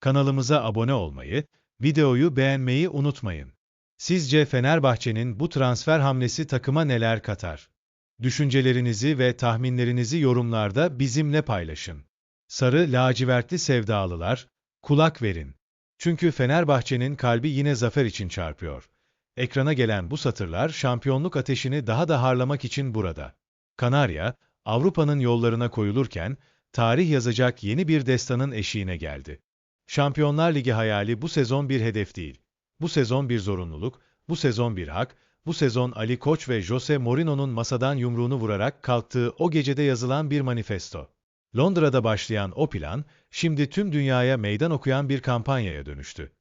Kanalımıza abone olmayı, videoyu beğenmeyi unutmayın. Sizce Fenerbahçe'nin bu transfer hamlesi takıma neler katar? Düşüncelerinizi ve tahminlerinizi yorumlarda bizimle paylaşın. Sarı lacivertli sevdalılar, kulak verin. Çünkü Fenerbahçe'nin kalbi yine zafer için çarpıyor. Ekrana gelen bu satırlar şampiyonluk ateşini daha da harlamak için burada. Kanarya, Avrupa'nın yollarına koyulurken, tarih yazacak yeni bir destanın eşiğine geldi. Şampiyonlar Ligi hayali bu sezon bir hedef değil. Bu sezon bir zorunluluk, bu sezon bir hak, bu sezon Ali Koç ve Jose Mourinho'nun masadan yumruğunu vurarak kalktığı o gecede yazılan bir manifesto. Londra'da başlayan o plan, şimdi tüm dünyaya meydan okuyan bir kampanyaya dönüştü.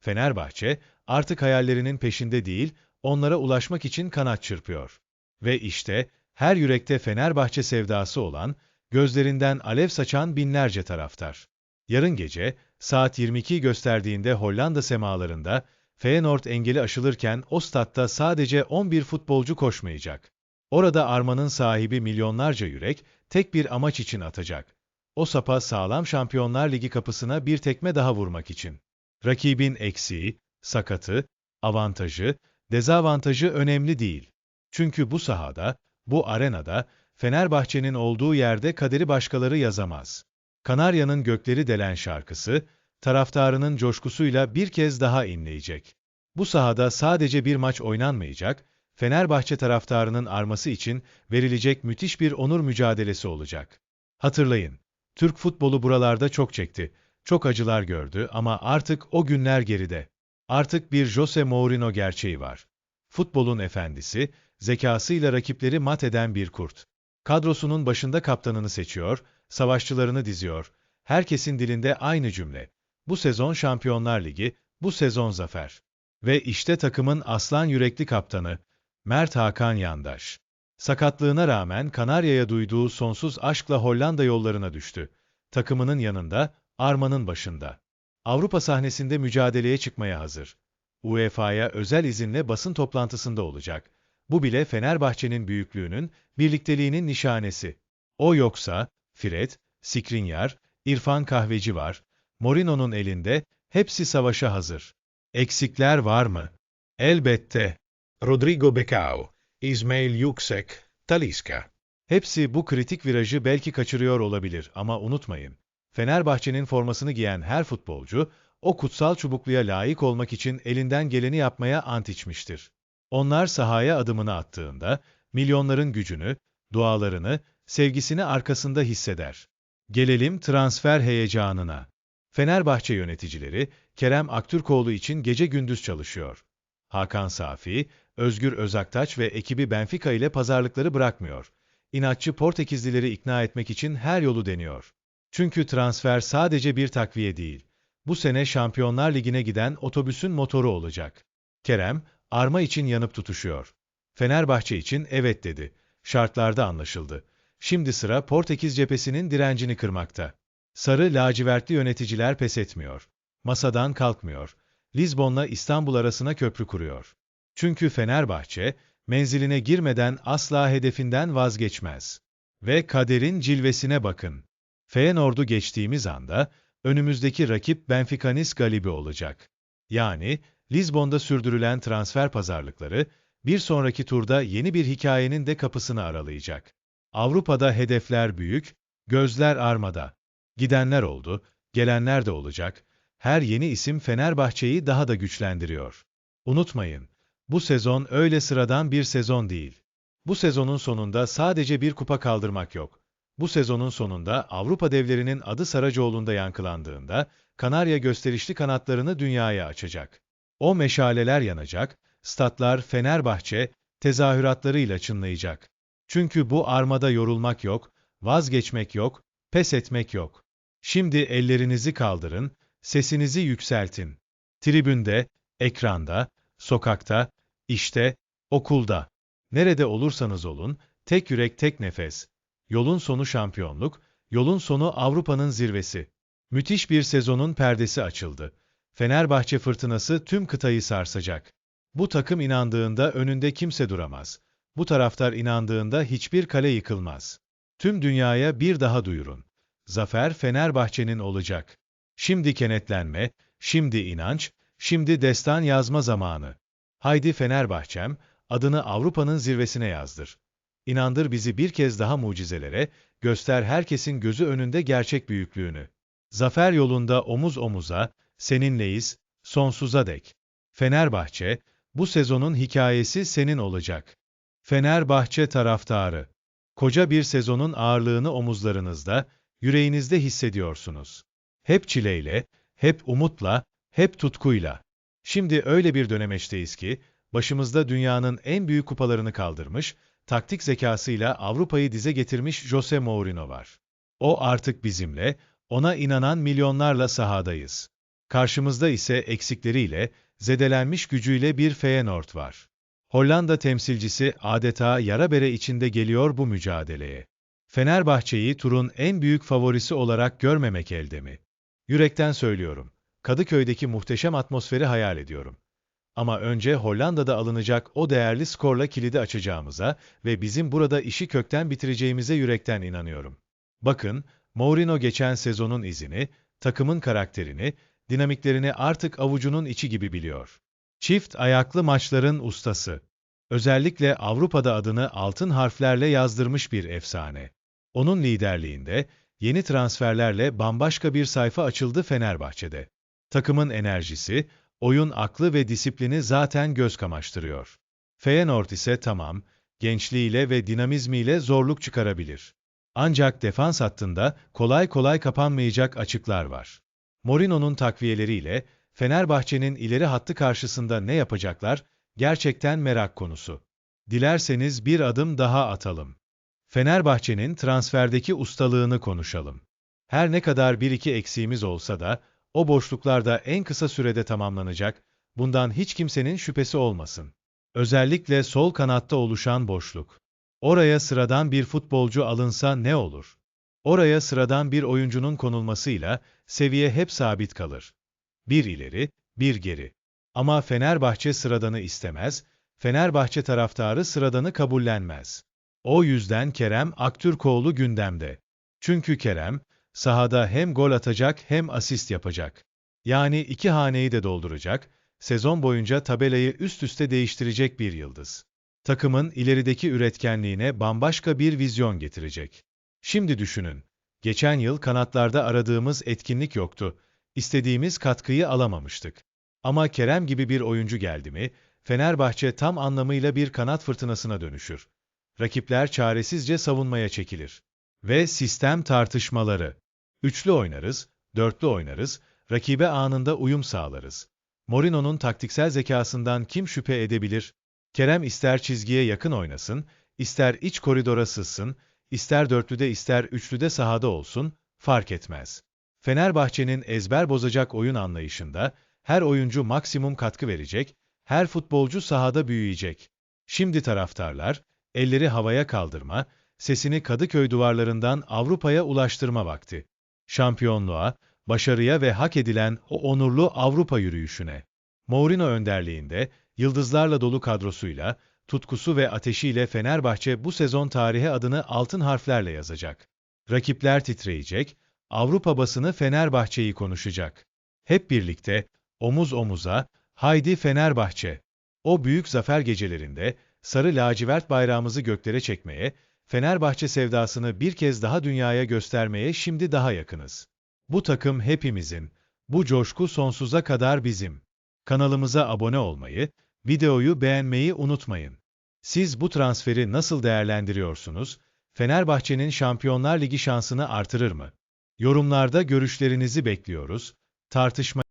Fenerbahçe, artık hayallerinin peşinde değil, onlara ulaşmak için kanat çırpıyor. Ve işte, her yürekte Fenerbahçe sevdası olan, gözlerinden alev saçan binlerce taraftar. Yarın gece, saat 22 gösterdiğinde Hollanda semalarında, Feyenoord engeli aşılırken o statta sadece 11 futbolcu koşmayacak. Orada armanın sahibi milyonlarca yürek, tek bir amaç için atacak. O sapa sağlam Şampiyonlar Ligi kapısına bir tekme daha vurmak için. Rakibin eksiği, sakatı, avantajı, dezavantajı önemli değil. Çünkü bu sahada, bu arenada, Fenerbahçe'nin olduğu yerde kaderi başkaları yazamaz. Kanarya'nın gökleri delen şarkısı, taraftarının coşkusuyla bir kez daha inleyecek. Bu sahada sadece bir maç oynanmayacak, Fenerbahçe taraftarının arması için verilecek müthiş bir onur mücadelesi olacak. Hatırlayın, Türk futbolu buralarda çok çekti, çok acılar gördü ama artık o günler geride. Artık bir Jose Mourinho gerçeği var. Futbolun efendisi, zekasıyla rakipleri mat eden bir kurt. Kadrosunun başında kaptanını seçiyor, savaşçılarını diziyor. Herkesin dilinde aynı cümle. Bu sezon Şampiyonlar Ligi, bu sezon zafer. Ve işte takımın aslan yürekli kaptanı, Mert Hakan Yandaş. Sakatlığına rağmen Kanarya'ya duyduğu sonsuz aşkla Hollanda yollarına düştü. Takımının yanında, armanın başında. Avrupa sahnesinde mücadeleye çıkmaya hazır. UEFA'ya özel izinle basın toplantısında olacak. Bu bile Fenerbahçe'nin büyüklüğünün, birlikteliğinin nişanesi. O yoksa, Fred, Skriniar, İrfan Kahveci var, Mourinho'nun elinde, hepsi savaşa hazır. Eksikler var mı? Elbette. Rodrigo Becao, İsmail Yüksek, Talisca. Hepsi bu kritik virajı belki kaçırıyor olabilir ama unutmayın. Fenerbahçe'nin formasını giyen her futbolcu, o kutsal çubukluya layık olmak için elinden geleni yapmaya ant içmiştir. Onlar sahaya adımını attığında, milyonların gücünü, dualarını, sevgisini arkasında hisseder. Gelelim transfer heyecanına. Fenerbahçe yöneticileri, Kerem Aktürkoğlu için gece gündüz çalışıyor. Hakan Safi, Özgür Özaktaç ve ekibi Benfica ile pazarlıkları bırakmıyor. İnatçı Portekizlileri ikna etmek için her yolu deniyor. Çünkü transfer sadece bir takviye değil. Bu sene Şampiyonlar Ligi'ne giden otobüsün motoru olacak. Kerem, arma için yanıp tutuşuyor. Fenerbahçe için evet dedi. Şartlarda anlaşıldı. Şimdi sıra Portekiz cephesinin direncini kırmakta. Sarı lacivertli yöneticiler pes etmiyor. Masadan kalkmıyor. Lizbon'la İstanbul arasına köprü kuruyor. Çünkü Fenerbahçe, menziline girmeden asla hedefinden vazgeçmez. Ve kaderin cilvesine bakın. Feyenoord'u geçtiğimiz anda, önümüzdeki rakip Benfica'nis Galibi olacak. Yani, Lizbon'da sürdürülen transfer pazarlıkları, bir sonraki turda yeni bir hikayenin de kapısını aralayacak. Avrupa'da hedefler büyük, gözler armada. Gidenler oldu, gelenler de olacak. Her yeni isim Fenerbahçe'yi daha da güçlendiriyor. Unutmayın, bu sezon öyle sıradan bir sezon değil. Bu sezonun sonunda sadece bir kupa kaldırmak yok. Bu sezonun sonunda Avrupa devlerinin adı Saracoğlu'nda yankılandığında, Kanarya gösterişli kanatlarını dünyaya açacak. O meşaleler yanacak, statlar Fenerbahçe tezahüratlarıyla çınlayacak. Çünkü bu armada yorulmak yok, vazgeçmek yok, pes etmek yok. Şimdi ellerinizi kaldırın, sesinizi yükseltin. Tribünde, ekranda, sokakta, işte, okulda. Nerede olursanız olun, tek yürek tek nefes. Yolun sonu şampiyonluk, yolun sonu Avrupa'nın zirvesi. Müthiş bir sezonun perdesi açıldı. Fenerbahçe fırtınası tüm kıtayı sarsacak. Bu takım inandığında önünde kimse duramaz. Bu taraftar inandığında hiçbir kale yıkılmaz. Tüm dünyaya bir daha duyurun. Zafer Fenerbahçe'nin olacak. Şimdi kenetlenme, şimdi inanç, şimdi destan yazma zamanı. Haydi Fenerbahçem, adını Avrupa'nın zirvesine yazdır. İnandır bizi bir kez daha mucizelere, göster herkesin gözü önünde gerçek büyüklüğünü. Zafer yolunda omuz omuza, seninleyiz, sonsuza dek. Fenerbahçe, bu sezonun hikayesi senin olacak. Fenerbahçe taraftarı. Koca bir sezonun ağırlığını omuzlarınızda, yüreğinizde hissediyorsunuz. Hep çileyle, hep umutla, hep tutkuyla. Şimdi öyle bir dönemeçteyiz ki, başımızda dünyanın en büyük kupalarını kaldırmış, taktik zekasıyla Avrupa'yı dize getirmiş Jose Mourinho var. O artık bizimle, ona inanan milyonlarla sahadayız. Karşımızda ise eksikleriyle, zedelenmiş gücüyle bir Feyenoord var. Hollanda temsilcisi adeta yara bere içinde geliyor bu mücadeleye. Fenerbahçe'yi turun en büyük favorisi olarak görmemek elde mi? Yürekten söylüyorum. Kadıköy'deki muhteşem atmosferi hayal ediyorum. Ama önce Hollanda'da alınacak o değerli skorla kilidi açacağımıza ve bizim burada işi kökten bitireceğimize yürekten inanıyorum. Bakın, Mourinho geçen sezonun izini, takımın karakterini, dinamiklerini artık avucunun içi gibi biliyor. Çift ayaklı maçların ustası. Özellikle Avrupa'da adını altın harflerle yazdırmış bir efsane. Onun liderliğinde yeni transferlerle bambaşka bir sayfa açıldı Fenerbahçe'de. Takımın enerjisi, oyun aklı ve disiplini zaten göz kamaştırıyor. Feyenoord ise tamam, gençliğiyle ve dinamizmiyle zorluk çıkarabilir. Ancak defans hattında kolay kolay kapanmayacak açıklar var. Mourinho'nun takviyeleriyle Fenerbahçe'nin ileri hattı karşısında ne yapacaklar gerçekten merak konusu. Dilerseniz bir adım daha atalım. Fenerbahçe'nin transferdeki ustalığını konuşalım. Her ne kadar bir iki eksiğimiz olsa da o boşluklarda en kısa sürede tamamlanacak, bundan hiç kimsenin şüphesi olmasın. Özellikle sol kanatta oluşan boşluk. Oraya sıradan bir futbolcu alınsa ne olur? Oraya sıradan bir oyuncunun konulmasıyla seviye hep sabit kalır. Bir ileri, bir geri. Ama Fenerbahçe sıradanı istemez, Fenerbahçe taraftarı sıradanı kabullenmez. O yüzden Kerem Aktürkoğlu gündemde. Çünkü Kerem, sahada hem gol atacak hem asist yapacak. Yani iki haneyi de dolduracak, sezon boyunca tabelayı üst üste değiştirecek bir yıldız. Takımın ilerideki üretkenliğine bambaşka bir vizyon getirecek. Şimdi düşünün, geçen yıl kanatlarda aradığımız etkinlik yoktu, istediğimiz katkıyı alamamıştık. Ama Kerem gibi bir oyuncu geldi mi, Fenerbahçe tam anlamıyla bir kanat fırtınasına dönüşür. Rakipler çaresizce savunmaya çekilir. Ve sistem tartışmaları. Üçlü oynarız, dörtlü oynarız, rakibe anında uyum sağlarız. Mourinho'nun taktiksel zekasından kim şüphe edebilir? Kerem ister çizgiye yakın oynasın, ister iç koridora sızsın, ister dörtlüde ister üçlüde sahada olsun, fark etmez. Fenerbahçe'nin ezber bozacak oyun anlayışında, her oyuncu maksimum katkı verecek, her futbolcu sahada büyüyecek. Şimdi taraftarlar, elleri havaya kaldırma, sesini Kadıköy duvarlarından Avrupa'ya ulaştırma vakti. Şampiyonluğa, başarıya ve hak edilen o onurlu Avrupa yürüyüşüne. Mourinho önderliğinde, yıldızlarla dolu kadrosuyla, tutkusu ve ateşiyle Fenerbahçe bu sezon tarihe adını altın harflerle yazacak. Rakipler titreyecek, Avrupa basını Fenerbahçe'yi konuşacak. Hep birlikte, omuz omuza, haydi Fenerbahçe. O büyük zafer gecelerinde, sarı lacivert bayrağımızı göklere çekmeye, Fenerbahçe sevdasını bir kez daha dünyaya göstermeye şimdi daha yakınız. Bu takım hepimizin, bu coşku sonsuza kadar bizim. Kanalımıza abone olmayı, videoyu beğenmeyi unutmayın. Siz bu transferi nasıl değerlendiriyorsunuz? Fenerbahçe'nin Şampiyonlar Ligi şansını artırır mı? Yorumlarda görüşlerinizi bekliyoruz. Tartışmaya